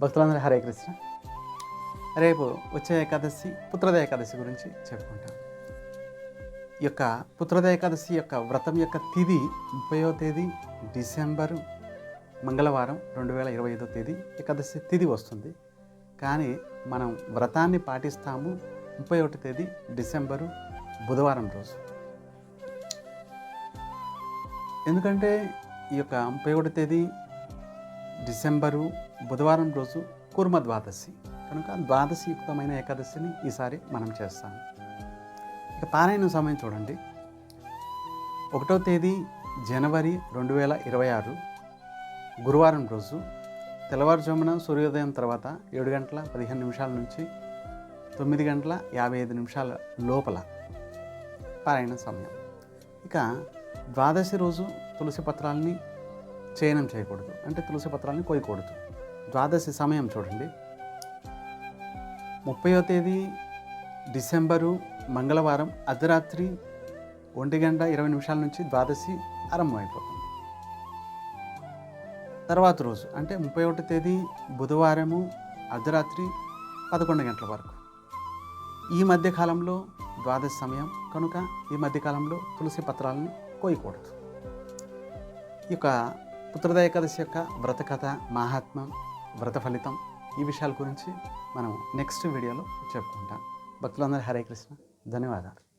భక్తులందరూ హరే కృష్ణ. రేపు వచ్చే ఏకాదశి పుత్రద ఏకాదశి గురించి చెప్పుకుంటాం. ఈ యొక్క పుత్రద ఏకాదశి యొక్క వ్రతం యొక్క తిథి ముప్పయో తేదీ డిసెంబరు మంగళవారం రెండు వేల ఇరవై ఐదో తేదీ ఏకాదశి తిథి వస్తుంది. కానీ మనం వ్రతాన్ని పాటిస్తాము ముప్పై ఒకటి తేదీ డిసెంబరు బుధవారం రోజు. ఎందుకంటే ఈ యొక్క ముప్పై ఒకటి తేదీ డిసెంబరు బుధవారం రోజు కూర్మ ద్వాదశి. కనుక ద్వాదశి యుక్తమైన ఏకాదశిని ఈసారి మనం చేస్తాం. ఇక పారాయణ సమయం చూడండి. ఒకటో తేదీ జనవరి రెండు వేల ఇరవై ఆరు గురువారం రోజు తెల్లవారుజామున సూర్యోదయం తర్వాత ఏడు గంటల పదిహేను నిమిషాల నుంచి తొమ్మిది గంటల యాభై ఐదు నిమిషాల లోపల పారాయణ సమయం. ఇక ద్వాదశి రోజు తులసి పత్రాలని చయనం చేయకూడదు. అంటే తులసి పత్రాలను కోయకూడదు ద్వాదశి సమయం చూడండి. ముప్పయో తేదీ డిసెంబరు మంగళవారం అర్ధరాత్రి ఒంటి గంట ఇరవై నిమిషాల నుంచి ద్వాదశి ఆరంభమైపోతుంది. తర్వాత రోజు అంటే ముప్పై ఒకటి తేదీ బుధవారము అర్ధరాత్రి పదకొండు గంటల వరకు. ఈ మధ్యకాలంలో ద్వాదశి సమయం కనుక ఈ మధ్యకాలంలో తులసి పత్రాలని కోయకూడదు ఈ యొక్క పుత్రద ఏకాదశి యొక్క వ్రత కథ మహాత్మ్యం వ్రత ఫలితం ఈ విషయాల గురించి మనం నెక్స్ట్ వీడియోలో చెప్పుకుంటాం. భక్తులందరూ హరే కృష్ణ. ధన్యవాదాలు.